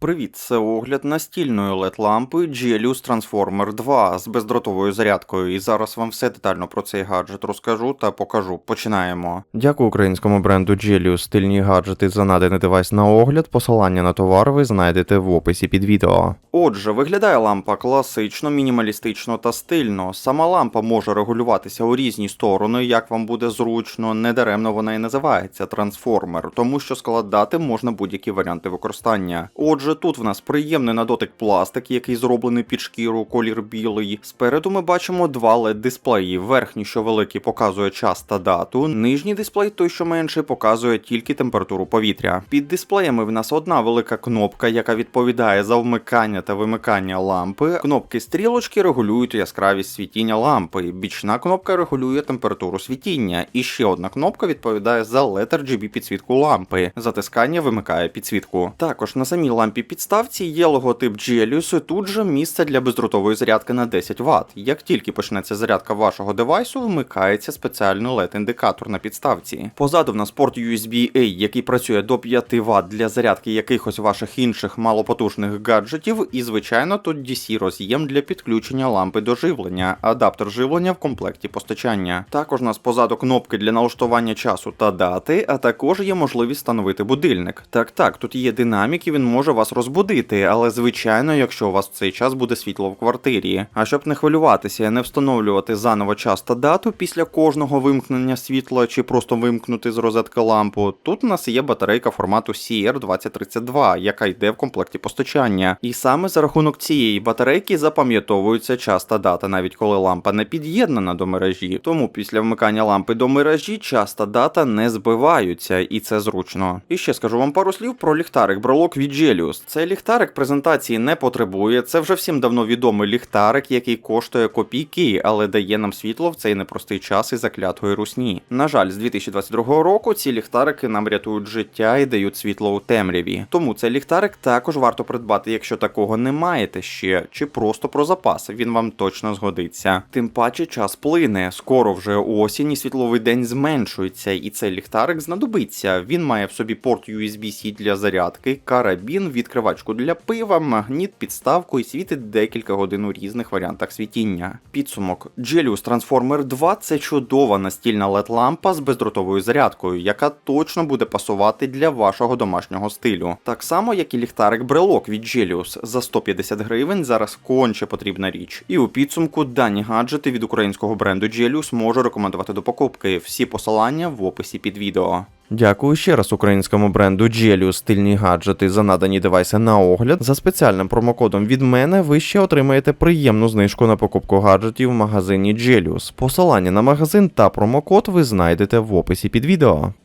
Привіт, це огляд настільної LED-лампи Gelius Transformer 2 з бездротовою зарядкою, і зараз вам все детально про цей гаджет розкажу та покажу. Починаємо. Дякую українському бренду Gelius стильні гаджети за наданий девайс на огляд. Посилання на товар ви знайдете в описі під відео. Отже, виглядає лампа класично, мінімалістично та стильно. Сама лампа може регулюватися у різні сторони, як вам буде зручно. Недаремно вона і називається трансформер, тому що складати можна будь-які варіанти використання. Отже, тут в нас приємний на дотик пластик, який зроблений під шкіру, колір білий. Спереду ми бачимо два led дисплеї. Верхній, що великий, показує час та дату. Нижній дисплей, той що менший, показує тільки температуру повітря. Під дисплеями в нас одна велика кнопка, яка відповідає за вмикання та вимикання лампи. Кнопки стрілочки регулюють яскравість світіння лампи. Бічна кнопка регулює температуру світіння. І ще одна кнопка відповідає за LED RGB підсвітку лампи. Затискання вимикає підсвітку. Також на самій лампі підставці є логотип Gelius, і тут же місце для бездротової зарядки на 10 Вт. Як тільки почнеться зарядка вашого девайсу, вмикається спеціальний LED-індикатор на підставці. Позаду в нас порт USB-A, який працює до 5 Вт для зарядки якихось ваших інших малопотужних гаджетів, і звичайно тут DC роз'єм для підключення лампи до живлення, адаптер живлення в комплекті постачання. Також у нас позаду кнопки для налаштування часу та дати, а також є можливість встановити будильник. Так, так, тут є динамік і він може вас розбудити, але звичайно, якщо у вас в цей час буде світло в квартирі. А щоб не хвилюватися і не встановлювати заново час та дату після кожного вимкнення світла чи просто вимкнути з розетки лампу, тут у нас є батарейка формату CR2032, яка йде в комплекті постачання. І саме за рахунок цієї батарейки запам'ятовується час та дата, навіть коли лампа не під'єднана до мережі. Тому після вмикання лампи до мережі час та дата не збиваються, і це зручно. І ще скажу вам пару слів про ліхтарик брелок від Gelius. Цей ліхтарик презентації не потребує. Це вже всім давно відомий ліхтарик, який коштує копійки, але дає нам світло в цей непростий час і заклятої русні. На жаль, з 2022 року ці ліхтарики нам рятують життя і дають світло у темряві. Тому цей ліхтарик також варто придбати, якщо такого не маєте ще, чи просто про запас. Він вам точно згодиться. Тим паче час плине. Скоро вже осінь і світловий день зменшується, і цей ліхтарик знадобиться. Він має в собі порт USB-C для зарядки, карабін, відкривачку для пива, магніт, підставку і світить декілька годин у різних варіантах світіння. Підсумок Gelius Transformer 2 це чудова настільна LED лампа з бездротовою зарядкою, яка точно буде пасувати для вашого домашнього стилю. Так само, як і ліхтарик брелок від Gelius за 150 гривень зараз конче потрібна річ. І у підсумку дані гаджети від українського бренду Gelius можу рекомендувати до покупки. Всі посилання в описі під відео. Дякую ще раз українському бренду Джелю стильні гаджети за надані девайси на огляд. За спеціальним промокодом від мене ви ще отримаєте приємну знижку на покупку гаджетів в магазині Джеліус. Посилання на магазин та промокод ви знайдете в описі під відео.